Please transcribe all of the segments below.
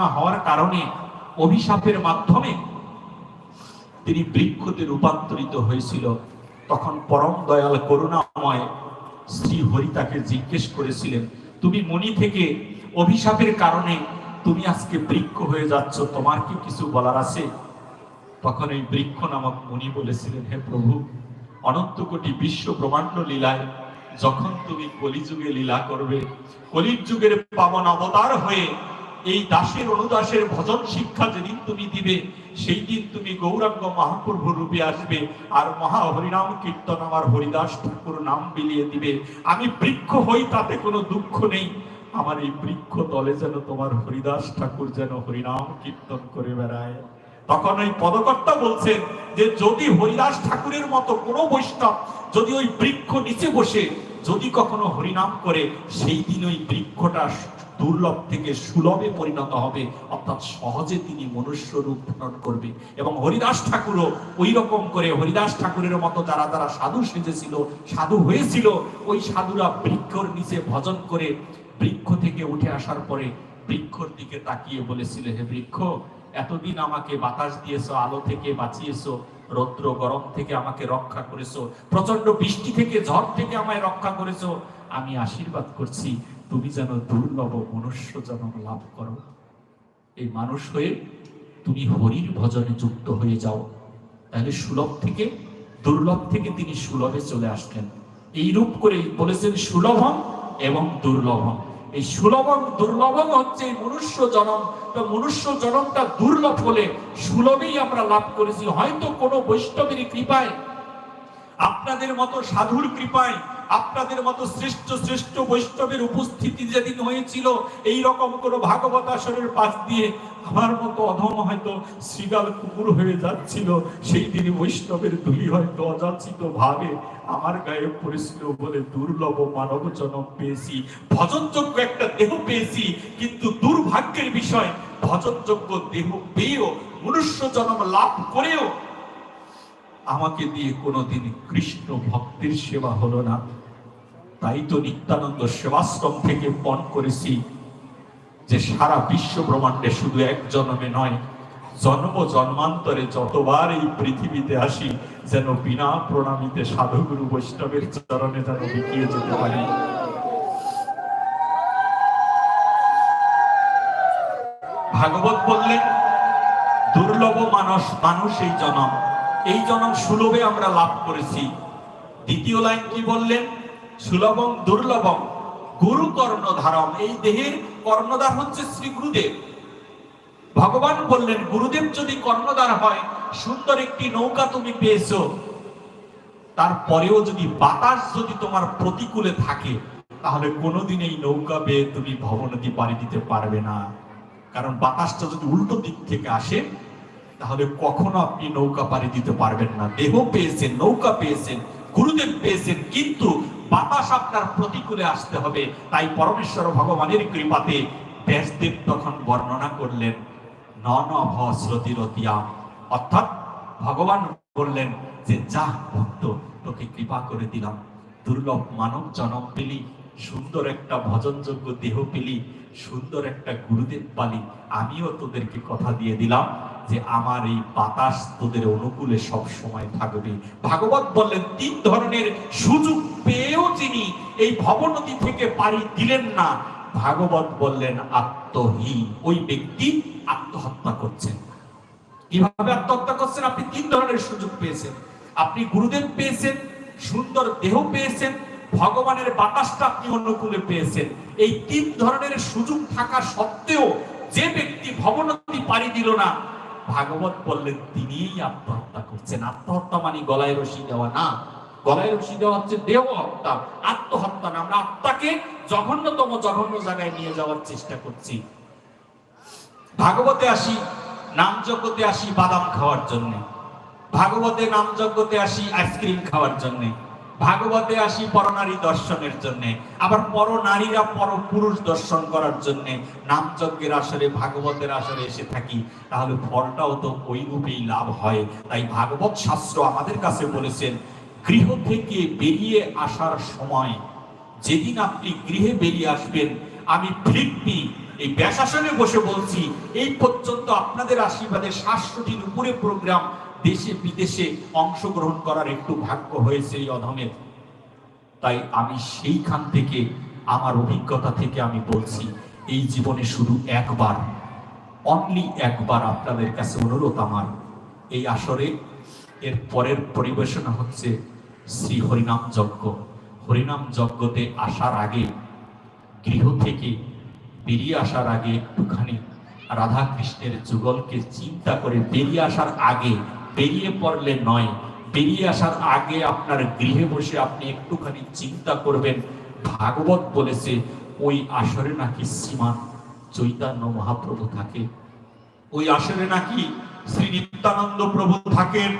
না হওয়ার কারণে অভিশাপের মাধ্যমে তিনি বৃক্ষতে রূপান্তরিত হয়েছিল। তখন পরম দয়াল, করুণাময় শ্রী হরি তাকে জিজ্ঞেস করেছিলেন, তুমি মনি থেকে অভিশাপের কারণে তুমি আজকে বৃক্ষ হয়ে যাচ্ছ, তোমার কি কিছু বলার আছে? তখন এই বৃক্ষ নামক মুনি বলেছিলেন, হে প্রভু, অনন্ত কোটি বিশ্ব ব্রহ্মাণ্ড লীলায় যখন তুমি কলিযুগে লীলা করবে কলির যুগের পাবন অবতার হয়ে এই দাসের অনুদাসের ভজন শিক্ষা যেদিন তুমি দিবে, সেই দিন তুমি গৌরাঙ্গ মহাপ্রভু রূপে আসবে আর মহা হরিনাম কীর্তন আমার হরিদাস ঠাকুর নাম বিলিয়ে দিবে। আমি বৃক্ষ হই তাতে কোনো দুঃখ নেই। আমার এই বৃক্ষ তলে যেন তোমার হরিদাস ঠাকুর যেন হরিনাম কীর্তন করে বেড়ায়। তখন ওই পদকর্তা বলছেন যে, যদি হরিদাস ঠাকুরের মতো কোনো বৈষ্ণব যদি ওই বৃক্ষ নিচে বসে, যদি কখনো হরিনাম করে, সেই দিন ওই বৃক্ষটা দুর্লভ থেকে সুলভে পরিণত হবে। অর্থাৎ সহজে তিনি মনুষ্য রূপ ধারণ করবে। এবং হরিদাস ঠাকুরও ওই রকম করে, হরিদাস ঠাকুরের মতো যারা যারা সাধু সেজেছিল, সাধু হয়েছিল, ওই সাধুরা বৃক্ষর নিচে ভজন করে বৃক্ষ থেকে উঠে আসার পরে বৃক্ষর দিকে তাকিয়ে বলেছিল, হে বৃক্ষ, এতদিন আমাকে বাতাস দিয়েছ, আলো থেকে বাঁচিয়েছো, রৌদ্র গরম থেকে আমাকে রক্ষা করেছ প্রচণ্ড বৃষ্টি থেকে ঝড় থেকে আমায় রক্ষা করেছ। আমি আশীর্বাদ করছি তুমি যেন দুর্লভ মনুষ্য জন্ম লাভ করো। এই মানুষ হয়ে তুমি হরির ভজনে যুক্ত হয়ে যাও। তাহলে সুলভ থেকে, দুর্লভ থেকে তিনি সুলভে চলে আসলেন। এই রূপ করে বলেছেন সুলভম এবং দুর্লভম। এই সুলভম, দুর্লভম হচ্ছে মনুষ্য জনম। তো মনুষ্য জনমটা দুর্লভ হলে সুলভেই আমরা লাভ করেছি। হয়তো কোনো বৈষ্ণবের কৃপায়, আপনাদের মতো সাধুর কৃপায় আপনাদের মতো শ্রেষ্ঠ শ্রেষ্ঠ বৈষ্ণবের উপস্থিতি যেদিন হয়েছিল এই রকম কোন ভাগবত আসরের পাশ দিয়ে আমার মতো অধম হয়তো শ্রীগাল কুকুর হয়ে যাচ্ছিল। সেই দিন বৈষ্ণবের ধুলি হয়তো অযাচিত ভাবে আমার গায়ে পড়েছিল বলে দুর্লভ মানব জনম পেয়েছি। ভজনযোগ্য একটা দেহ পেয়েছি, কিন্তু দুর্ভাগ্যের বিষয় ভজনযোগ্য দেহ পেয়েও, মনুষ্য জন্ম লাভ করেও আমাকে দিয়ে কোনোদিন কৃষ্ণ ভক্তের সেবা হলো না। তাই তো নিত্যানন্দ সেবাশ্রম থেকে পণ করেছি, যে সারা বিশ্ব ব্রহ্মাণ্ডে শুধু এক জন্মে নয়, জন্ম জন্মান্তরে যতবার এই পৃথিবীতে আসি, যেন বিনা প্রণামীতে সাধুগুরু বৈষ্ণবের চরণে যেন বিকিয়ে যেতে পারি। ভাগবত বললেন, দুর্লভ মানুষ মানুষ এই জনম। এই জনম সুলভে আমরা লাভ করেছি। দ্বিতীয় লাইন কি বললেন? সুলভম দুর্লভম গুরু কর্ণধারম। এই দেহের কর্ণধার হচ্ছে শ্রী গুরুদেব। ভগবান বললেন, গুরুদেব যদি কর্ণধার হয়, সুন্দর একটি নৌকা তুমি পেয়েছ। তারপরেও যদি বাতাস যদি তোমার প্রতিকূলে থাকে, তাহলে কোনোদিন এই নৌকা বেয়ে তুমি ভবনদী পাড়ি দিতে পারবে না। কারণ বাতাসটা যদি উল্টো দিক থেকে আসে তাহলে কখনো আপনি নৌকা পাড়ি দিতে পারবেন না। দেহ পেয়েছেন, নৌকা পেয়েছেন, গুরুদেব পেয়েছেন, কিন্তু বাতাস আপনার প্রতিকূলে আসতে হবে। তাই পরমেশ্বর ভগবানের কৃপাতে ব্যাসদেব তখন বর্ণনা করলেন, নন ভস্রতিরতিয়াম অর্থাৎ ভগবান বললেন যে, যা ভক্ত, তোকে কৃপা করে দিলাম। দুর্লভ মানব জনম পেলি, সুন্দর একটা ভজনযোগ্য দেহ পেলি, সুন্দর একটা গুরুদেব পালি। আমিও তোদেরকে কথা দিয়ে দিলাম। যে আমার এই বাতাস তোদের অনুকূলে সব সময় থাকবে। ভাগবত বললেন, তিন ধরনের সুযোগ পেয়েও যিনি এই ভবনদী থেকে পাড়ি দিলেন না। ভাগবত বললেন, আত্মহীন। ওই ব্যক্তি আত্মহত্যা করছেন। কীভাবে আত্মহত্যা করছেন? আপনি তিন ধরনের সুযোগ পেয়েছেন। আপনি গুরুদেব পেয়েছেন, সুন্দর দেহ পেয়েছেন, ভগবানের বাতাসটা আপনি অনুকূলে পেয়েছেন। এই তিন ধরনের সুযোগ থাকা সত্ত্বেও যে ব্যক্তি ভবনদী পাড়ি দিল না ভাগবত বললেন, তিনিই আত্মহত্যা করছেন। আত্মহত্যা মানে গলায় রশি দেওয়া না। গলায় রশি দেওয়া হচ্ছে দেহ হত্যা আত্মহত্যা না, আমরা আত্মাকে জঘন্যতম, জঘন্য জায়গায় নিয়ে যাওয়ার চেষ্টা করছি। ভাগবতে আসি নাম আসি বাদাম খাওয়ার জন্য। ভাগবতে নাম আসি আইসক্রিম খাওয়ার জন্য। ভাগবতে আসি পরনারী দর্শনের জন্য, আবার পর নারীরা পর পুরুষ দর্শন করার জন্য নাম যজ্ঞের আসরে, ভাগবতের আসরে এসে থাকি, তাহলে ফলটাও তো ওই রূপেই লাভ হয়। তাই ভাগবত শাস্ত্র আমাদের কাছে বলেছেন, গৃহ থেকে বেরিয়ে আসার সময় যেদিন আপনি গৃহে বেরিয়ে আসবেন, আমি ফিরবি। এই ব্যাসাসনে বসে বলছি, এই পর্যন্ত আপনাদের আশীর্বাদে সাতশোটির উপরে প্রোগ্রাম দেশে বিদেশে অংশগ্রহণ করার একটু ভাগ্য হয়েছে এই অধমের। তাই আমি সেইখান থেকে, আমার অভিজ্ঞতা থেকে আমি বলছি, এই জীবনে শুধু একবার অনলি একবার আপনাদের কাছে অনুরোধ আমার। এই আসরে এর পরের পরিবেশনা হচ্ছে শ্রী হরিনাম যজ্ঞ। হরিনাম যজ্ঞতে আসার আগে, গৃহ থেকে বেরিয়ে আসার আগে একটুখানি রাধা কৃষ্ণের যুগলকে চিন্তা করে বেরিয়ে আসার আগে বেরিয়ে পড়লে নয়। বেরিয়ে আসার আগে আপনার গৃহে বসে আপনি একটুখানি চিন্তা করবেন। ভাগবত বলেছে, ওই আসরে নাকি শ্রীমান চৈতন্য মহাপ্রভু থাকে। ওই আসরে নাকি শ্রী নিত্যানন্দ প্রভু থাকেন।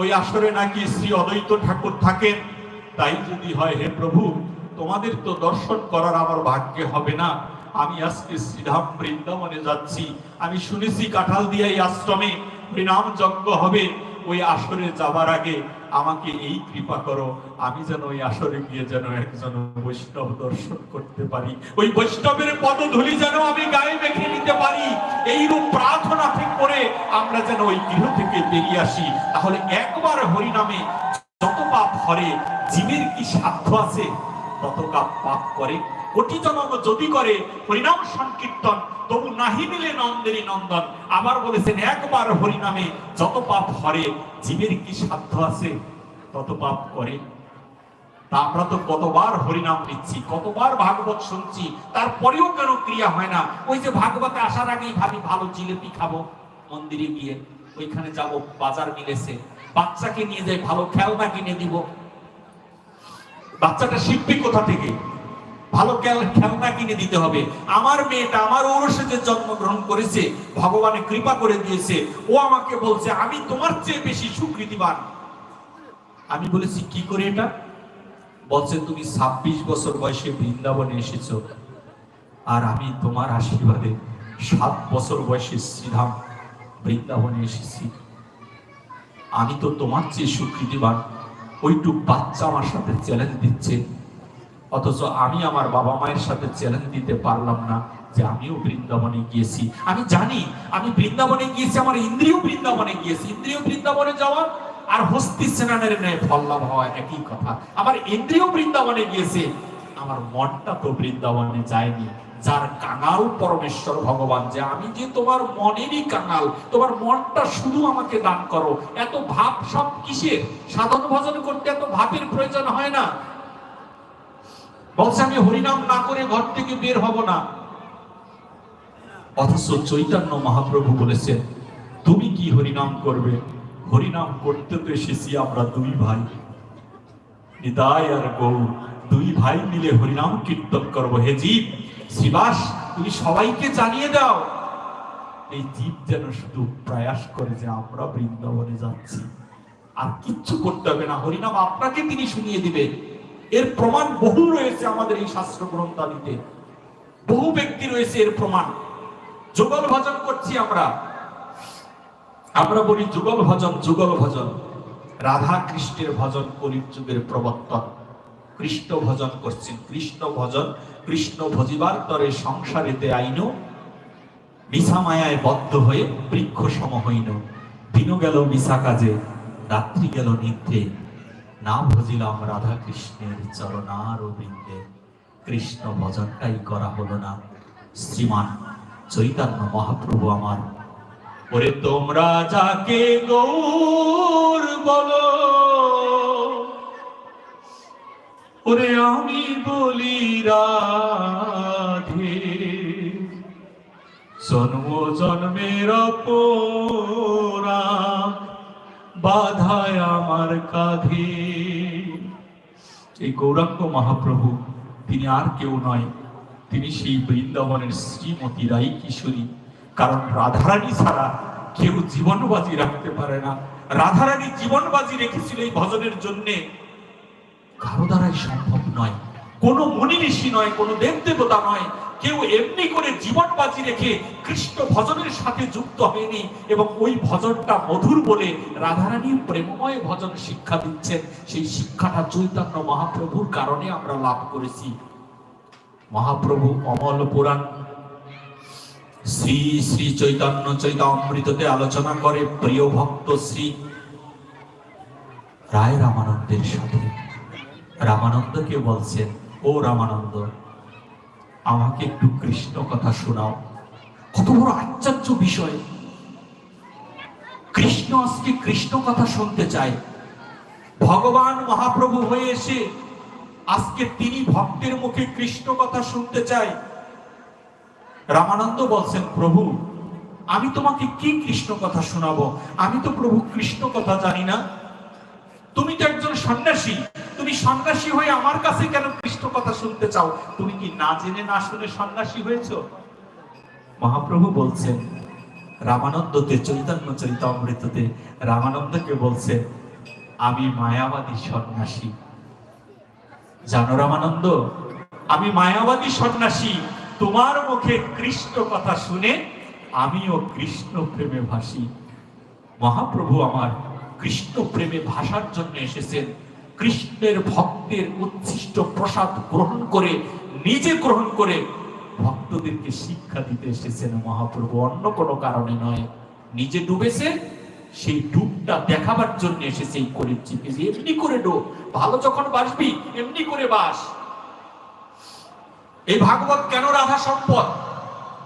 ওই আসরে নাকি শ্রী অদ্বৈত ঠাকুর থাকেন। তাই যদি হয়, হে প্রভু, তোমাদের তো দর্শন করার আমার ভাগ্যে হবে না। আমি আজকে শ্রীধাম বৃন্দাবনে যাচ্ছি। আমি শুনেছি কাঁঠাল দিয়া এই আশ্রমে হরিনাম যজ্ঞ হবে, ওই আসরে যাবার আগে আমাকে এই কৃপা করো, আমি যেন ওই আসরে গিয়ে যেন একজন বৈষ্ণব দর্শন করতে পারি। ওই বৈষ্ণবের পদধূলি যেন আমি গায়ে মেখে নিতে পারি। এইরূপ প্রার্থনা ঠিক করে আমরা যেন ওই গৃহ থেকে বেরিয়ে আসি। তাহলে একবার হরিনামে যত পাপ হরে জীবের কি সাধ্য আছে, তত পাপ করে। কোটি জনম যদি করে, হরিনাম সংকীর্তন তবু নাহি মিলে নন্দেরই নন্দন। আবার বলেছেন, একবার হরিনামে যত পাপ হরে, জীবের কি সাধ্য আছে তত পাপ করে। তা আমরা তো কতবার হরিনাম নিচ্ছি, কতবার ভাগবত শুনছি, তারপরেও কেন ক্রিয়া হয় না? ওই যে ভাগবতে আসার আগেই ভাবি, ভালো জিলেপি খাব মন্দিরে গিয়ে। ওইখানে যাব, বাজার মিলেছে। বাচ্চাকে নিয়ে যাই, ভালো খেলনা কিনে দিব। বাচ্চাটা শিখবে কোথা থেকে? ভালো খেল- খেলনা কিনে দিতে হবে। আমার মেয়েটা আমার ঔরসে যে জন্মগ্রহণ করেছে, ভগবানের কৃপা করে দিয়েছে, ও আমাকে বলছে, আমি তোমার চেয়ে বেশি সুকৃতিবান। আমি বলেছি, কি করে এটা? বলছে, তুমি ছাব্বিশ বছর বয়সে বৃন্দাবনে এসেছ আর আমি তোমার আশীর্বাদে সাত বছর বয়সে শ্রীধাম বৃন্দাবনে এসেছি। আমি তো তোমার চেয়ে সুকৃতিবান। ওইটুক বাচ্চা আমার সাথে চ্যালেঞ্জ দিচ্ছে। অথচ আমি আমার বাবা মায়ের সাথে চ্যালেঞ্জ দিতে পারলাম না যে আমিও বৃন্দাবনে গিয়েছি। আমি জানি, আমি বৃন্দাবনে গিয়েছি, আমার ইন্দ্রিয় বৃন্দাবনে গিয়েছি। ইন্দ্রিয় বৃন্দাবনে যাওয়া আর হস্তি স্নানের ন্যায় ফল লাভ হওয়া একই কথা। আমার ইন্দ্রিয় বৃন্দাবনে গিয়েছে, আমার মনটা তো বৃন্দাবনে যায়নি। যার কাঙাল পরমেশ্বর ভগবান, যে আমি যে তোমার মনেরই কাঙাল, তোমার মনটা শুধু আমাকে দান করো। এত ভাব সব কিসের? সাধন ভজন করতে এত ভাবের প্রয়োজন হয় না। বলছে, আমি হরিনাম না করে ঘর থেকে বের হব না। অথচ চৈতন্য মহাপ্রভু বলেছেন, তুমি কি হরিনাম করবে? হরিনাম করতে তো এসেছি আমরা দুই ভাই। নিতাই আর গৌর দুই ভাই মিলে হরিনাম কীর্তন করব। হে জীব শ্রীবাস তুমি সবাইকে জানিয়ে দাও। এই জীব যেন শুধু প্রয়াস করে যে আমরা বৃন্দাবনে যাচ্ছি। আর কিচ্ছু করতে হবে না। হরিনাম আপনাকে তিনি শুনিয়ে দিবে। এর প্রমাণ বহু রয়েছে আমাদের এই শাস্ত্র গ্রন্থাদিতে বহু ব্যক্তি রয়েছে এর প্রমাণ। যুগল ভজন করছি আমরা। আমরা বলি যুগল ভজন যুগল ভজন। রাধা কৃষ্ণের ভজন কলির যুগের প্রবর্তন। কৃষ্ণ ভজন করছেন। কৃষ্ণ ভজন, কৃষ্ণ ভজিবার তরে সংসারেতে আইন। মিশা মায়ায় বদ্ধ হয়ে বৃক্ষ সম হইন। দিনও গেল মিশা কাজে, রাত্রি গেল নিদ্রে না বুঝিলাম রাধা কৃষ্ণের চরণার বৃন্দে কৃষ্ণ ভজনটাই করা হলো না। শ্রীমান চৈতন্য মহাপ্রভু আমার। ওরে তোমরা যাকে গৌর বলো, ওরে আমি বলি রাধে। জন্ম জন্মের অপরাধ বাধায় আমার কাঁধে। এই গৌরাঙ্গ মহাপ্রভু, তিনি আর কেউ নয়, তিনি সেই বৃন্দাবনের শ্রীমতী রাই কিশোরী। কারণ রাধারানী ছাড়া কেউ জীবন বাজি রাখতে পারে না। রাধারানী জীবন বাজি রেখেছিল এই ভজনের জন্যে। কারও দ্বারাই সম্ভব নয়। কোনো মনি ঋষি নয়, কোনো দেব দেবতা নয় কেউ এমনি করে জীবন বাজি রেখে কৃষ্ণ ভজনের সাথে যুক্ত হয়নি এবং ওই ভজনটা মধুর বলে রাধারানীর প্রেমময় ভজন শিক্ষা দিচ্ছেন। সেই শিক্ষাটা চৈতন্য মহাপ্রভুর কারণে আমরা লাভ করেছি। মহাপ্রভু অমল পুরাণ। শ্রী শ্রী চৈতন্য চৈত অমৃততে আলোচনা করে, প্রিয় ভক্ত শ্রী, রায় রামানন্দের সাথে। রামানন্দকে বলছেন, ও রামানন্দ আমাকে একটু কৃষ্ণ কথা শোনাও। কত বড় আশ্চর্য বিষয়। কৃষ্ণ আজকে কৃষ্ণ কথা শুনতে চায়। ভগবান মহাপ্রভু হয়ে এসে আজকে তিনি ভক্তের মুখে কৃষ্ণ কথা শুনতে চায়। রামানন্দ বলছেন, প্রভু, আমি তোমাকে কি কৃষ্ণ কথা শোনাবো? আমি তো প্রভু কৃষ্ণ কথা জানি না। তুমি তো একজন সন্ন্যাসী। তুমি সন্ন্যাসী হয়ে আমার কাছে কেন কৃষ্ণ কথা শুনতে চাও? তুমি কি না জেনে না শুনে সন্ন্যাসী হয়েছো? মহাপ্রভু বলছেন, রামানন্দতে, চৈতন্য চরিতামৃততে রামানন্দকে বলছে, আমি মায়াবাদী সন্ন্যাসী। জানো রামানন্দ, আমি মায়াবাদী সন্ন্যাসী। তোমার মুখে কৃষ্ণ কথা শুনে আমিও কৃষ্ণ প্রেমে ভাসি। মহাপ্রভু আমার কৃষ্ণ প্রেমে ভাসার জন্য এসেছেন। কৃষ্ণের ভক্তের উচ্ছিষ্ট প্রসাদ গ্রহণ করে, নিজে গ্রহণ করে ভক্তদেরকে শিক্ষা দিতে এসেছেন মহাপ্রভু। অন্য কোনো কারণে নয়। নিজে ডুবেছে, সেই ডুবটা দেখাবার জন্য এসেছে এই করিচ্ছিকে যে এমনি করে ডুব, ভালো যখন বাসবি, এমনি করে বাস। এই ভাগবত কেন রাধা সম্পদ?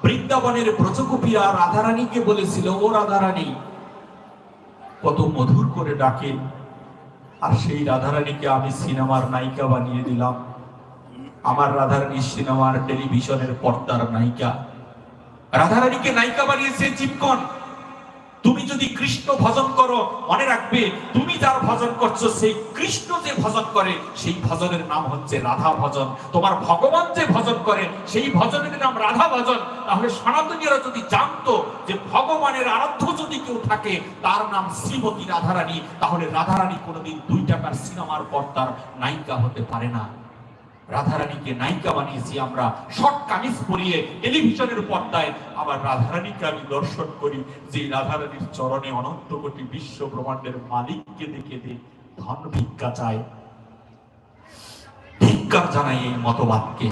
বৃন্দাবনের ব্রজগোপীরা রাধারানীকে বলেছিল, ও রাধারানী, কত মধুর করে ডাকে আর সেই রাধারানীকে আমি সিনেমার নায়িকা বানিয়ে দিলাম। আমার রাধারানী সিনেমার টেলিভিশনের পর্দার নায়িকা। রাধারানীকে নায়িকা বানিয়েছে চিপকন তুমি যদি কৃষ্ণ ভজন করো, মনে রাখবে, তুমি যার ভজন করছ, সেই কৃষ্ণ যে ভজন করে, সেই ভজনের নাম হচ্ছে রাধা ভজন। তোমার ভগবান যে ভজন করে, সেই ভজনের নাম রাধা ভজন। তাহলে সনাতনীরা যদি জানতো যে ভগবানের আরাধ্য যদি কেউ থাকে, তার নাম শ্রীমতী রাধারানী, তাহলে রাধারানী কোনোদিন দুই টাকার সিনেমার পর্দার নায়িকা হতে পারে না। রাধারানীকে নায়িকা বানিয়েছি আমরা। শর্ট কামিজ পরিয়ে টেলিভিশনের পর্দায় আবার রাধারানীকে আমি দর্শন করি, যে রাধারানীর চরণে অনন্ত কোটি বিশ্ব ব্রহ্মাণ্ডের মালিককে দেখে দে ধন ভিক্ষা চায়। ভিক্ষার জানাই এই মতবাদকে।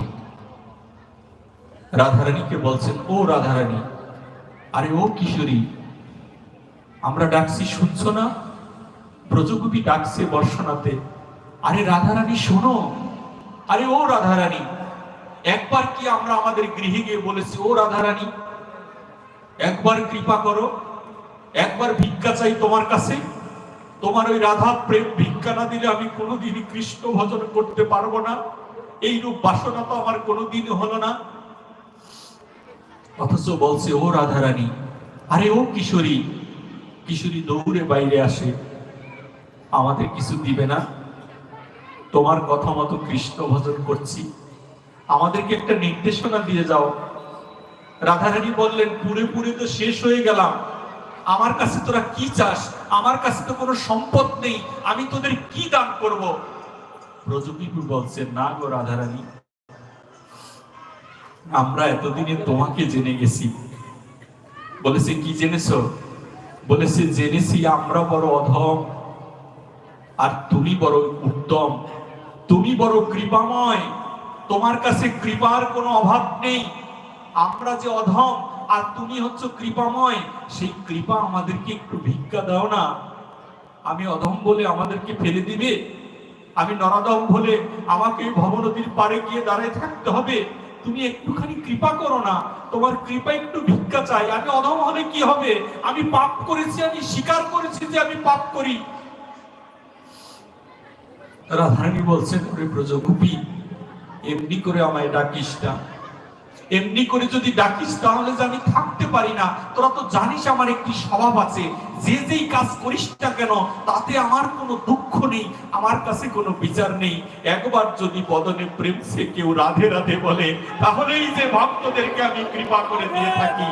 রাধারানীকে বলছেন, ও রাধারানী, আরে ও কিশোরী, আমরা ডাকছি শুনছো না ব্রজগোপী ডাকছে বর্ষনাতে। আরে রাধারানী, শোনো আরে ও রাধারানী, একবার কি আমরা আমাদের গৃহে গিয়ে বলেছি, ও রাধারানী, একবার কৃপা করো, একবার ভিক্ষা চাই তোমার কাছে, তোমার ওই রাধা প্রেম ভিক্ষা না দিলে আমি কোনোদিনই কৃষ্ণ ভজন করতে পারব না, এই রূপ বাসনা তো আমার কোনোদিন হলো না। অথচ বলছে, ও রাধারানী, আরে ও কিশোরী কিশোরী দৌড়ে বাইরে আসে, আমাদের কিছু দিবে না। তোমার কথা মতো কৃষ্ণ ভজন করছি। আমাদেরকে একটা নির্দেশনা দিয়ে যাও। রাধারানী বললেন, পুরে পুরে তো শেষ হয়ে গেলাম। আমার কাছে তোরা কি চাস? আমার কাছে তো কোনো সম্পদ নেই। আমি তোদের কি দান করব? ব্রজবিপু বলছেন না গো রাধারানী, আমরা এতদিনে তোমাকে জেনে গেছি। বলেছে, কি জেনেছো? বলেছে, জেনেছি আমরা বড় অধম, আর তুমি বড় উত্তম। তুমি বড় কৃপাময়। তোমার কাছে কৃপার কোনো অভাব নেই। আমরা যে অধম, আর তুমি হচ্ছে কৃপাময়, সেই কৃপা আমাদেরকে একটু ভিক্ষা দাও না। আমি অধম বলে আমাদেরকে ফেলে দিবে? আমি নরাদম বলে আমাকে ভবনদীর পারে গিয়ে দাঁড়িয়ে থাকতে হবে? তুমি একটুখানি কৃপা করো না। তোমার কৃপা একটু ভিক্ষা চাই। আমি অধম হলে কি হবে? আমি পাপ করেছি, আমি স্বীকার করেছি যে আমি পাপ করি। রাধারানী বলছেন, ওরে ব্রজগোপী, এমনি করে আমায় ডাকিস না। এমনি করে যদি ডাকিস তাহলে যে আমি থাকতে পারি না। তোরা তো জানিস আমার একটি স্বভাব আছে। যে যেই কাজ করিস না কেন, তাতে আমার কোনো দুঃখ নেই, আমার কাছে কোনো বিচার নেই। একবার যদি বদনে প্রেম সে কেউ রাধে রাধে বলে, তাহলেই যে ভক্তদেরকে আমি কৃপা করে দিয়ে থাকি।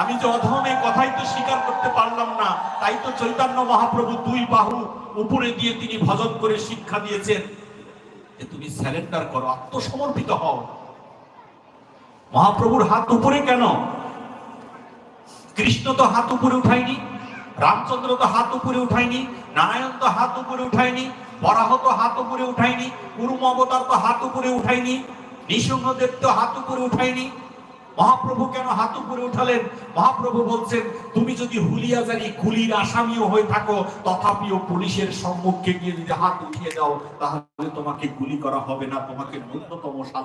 আমি যে এই কথাই তো স্বীকার করতে পারলাম না, তাই তো চৈতন্য মহাপ্রভু দুই বাহু উপরে দিয়ে তিনি ভজন করে শিক্ষা দিয়েছেন যে তুমি স্যালেন্ডার করো, আত্মসমর্পিত হও। মহাপ্রভুর হাত উপরে কেন? কৃষ্ণ তো হাত উপরে উঠায়নি, রামচন্দ্র তো হাত উপরে উঠায়নি, নারায়ণ তো হাত উপরে উঠায়নি, বরাহ তো হাত উপরে উঠায়নি, কুরুম অবতার তো হাত উপরে উঠায়নি, নৃসিংহদেব তো হাত উপরে উঠায়নি মহাপ্রভু কেন হাত উপরে উঠালেন? মহাপ্রভু বলছেন, তুমি যদি হুলিয়াজারি গুলির আসামিও হয়ে থাকো, তথাপিও পুলিশের সম্মুখে গিয়ে যদি হাত উঠিয়ে দাও, তাহলে তোমাকে গুলি করা হবে না, তোমাকে ন্যূনতম সাজা